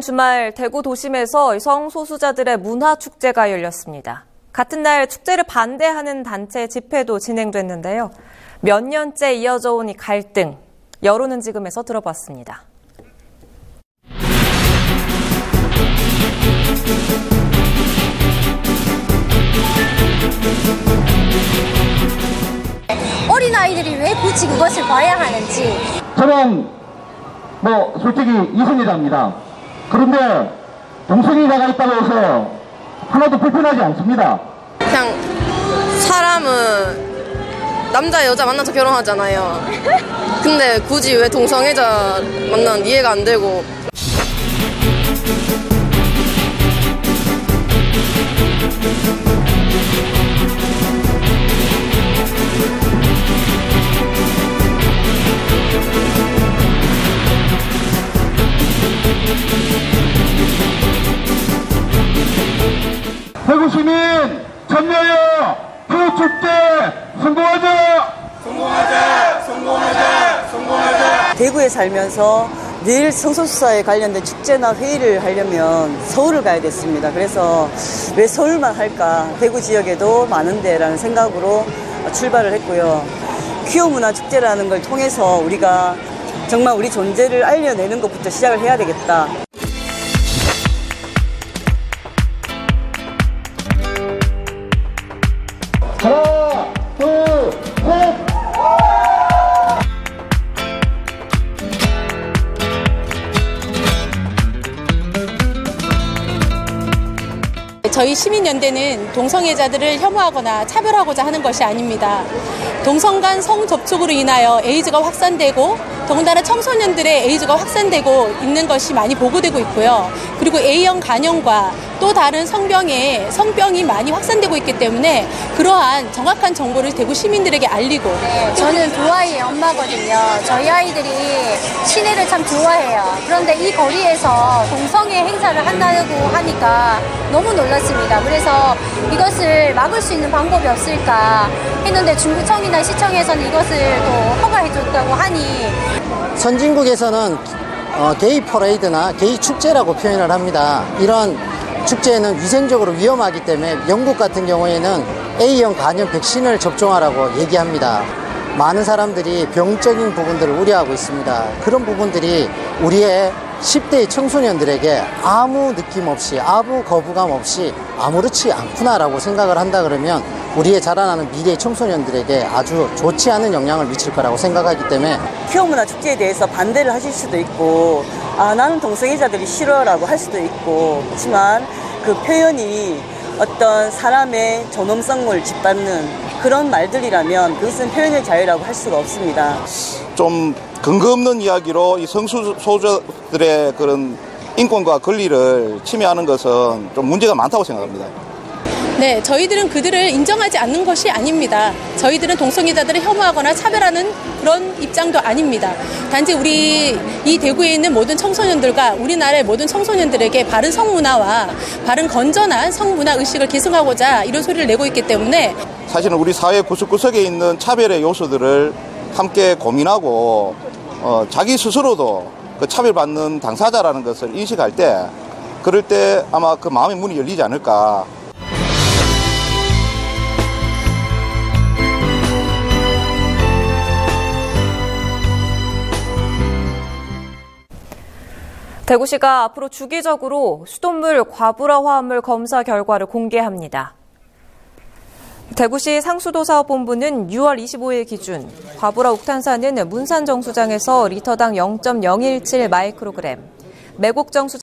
주말 대구 도심에서 성소수자들의 문화축제가 열렸습니다. 같은 날 축제를 반대하는 단체 집회도 진행됐는데요. 몇 년째 이어져 온 이 갈등, 여론은 지금에서 들어봤습니다. 어린아이들이 왜 굳이 그것을 봐야 하는지 저는 뭐 솔직히 이순이답니다. 그런데 동성애자가 있다고 해서 하나도 불편하지 않습니다. 그냥 사람은 남자 여자 만나서 결혼하잖아요. 근데 굳이 왜 동성애자 만난 이해가 안 되고 대구 시민 참여여 푸축제 성공하자! 대구에 살면서 늘 성소수자에 관련된 축제나 회의를 하려면 서울을 가야 됐습니다. 그래서 왜 서울만 할까? 대구 지역에도 많은데라는 생각으로 출발을 했고요. 퀴어 문화 축제라는 걸 통해서 우리가 정말 우리 존재를 알려내는 것부터 시작을 해야 되겠다. 하나, 둘, 셋! 저희 시민연대는 동성애자들을 혐오하거나 차별하고자 하는 것이 아닙니다. 동성 간 성접촉으로 인하여 에이즈가 확산되고 더군다나 청소년들의 에이즈가 확산되고 있는 것이 많이 보고되고 있고요. 그리고 A형 간염과 또 다른 성병에 성병이 많이 확산되고 있기 때문에 그러한 정확한 정보를 대구 시민들에게 알리고 네, 저는 두 아이의 엄마거든요. 저희 아이들이 시내를 참 좋아해요. 그런데 이 거리에서 동성애 행사를 한다고 하니까 너무 놀랐습니다. 그래서 이것을 막을 수 있는 방법이 없을까 했는데 중구청이나 시청에서는 이것을 또 허가해줬다고 하니 선진국에서는 어, 게이 퍼레이드나 게이 축제라고 표현을 합니다. 이런 축제는 위생적으로 위험하기 때문에 영국 같은 경우에는 A형 간염 백신을 접종하라고 얘기합니다. 많은 사람들이 병적인 부분들을 우려하고 있습니다. 그런 부분들이 우리의 10대의 청소년들에게 아무 느낌 없이 아무 거부감 없이 아무렇지 않구나라고 생각을 한다 그러면 우리의 자라나는 미래의 청소년들에게 아주 좋지 않은 영향을 미칠 거라고 생각하기 때문에 퀴어 문화 축제에 대해서 반대를 하실 수도 있고 아 나는 동성애자들이 싫어라고 할 수도 있고 그렇지만 그 표현이 어떤 사람의 존엄성을 짓밟는 그런 말들이라면 그것은 표현의 자유라고 할 수가 없습니다. 좀 근거 없는 이야기로 이 성소수자들의 그런 인권과 권리를 침해하는 것은 좀 문제가 많다고 생각합니다. 네, 저희들은 그들을 인정하지 않는 것이 아닙니다. 저희들은 동성애자들을 혐오하거나 차별하는 그런 입장도 아닙니다. 단지 우리 이 대구에 있는 모든 청소년들과 우리나라의 모든 청소년들에게 바른 성문화와 바른 건전한 성문화 의식을 계승하고자 이런 소리를 내고 있기 때문에 사실은 우리 사회 구석구석에 있는 차별의 요소들을 함께 고민하고 어, 자기 스스로도 그 차별받는 당사자라는 것을 인식할 때 그럴 때 아마 그 마음의 문이 열리지 않을까 대구시가 앞으로 주기적으로 수돗물 과부라 화합물 검사 결과를 공개합니다. 대구시 상수도사업본부는 6월 25일 기준 과부라 옥탄산은 문산 정수장에서 리터당 0.017 마이크로그램, 매곡 정수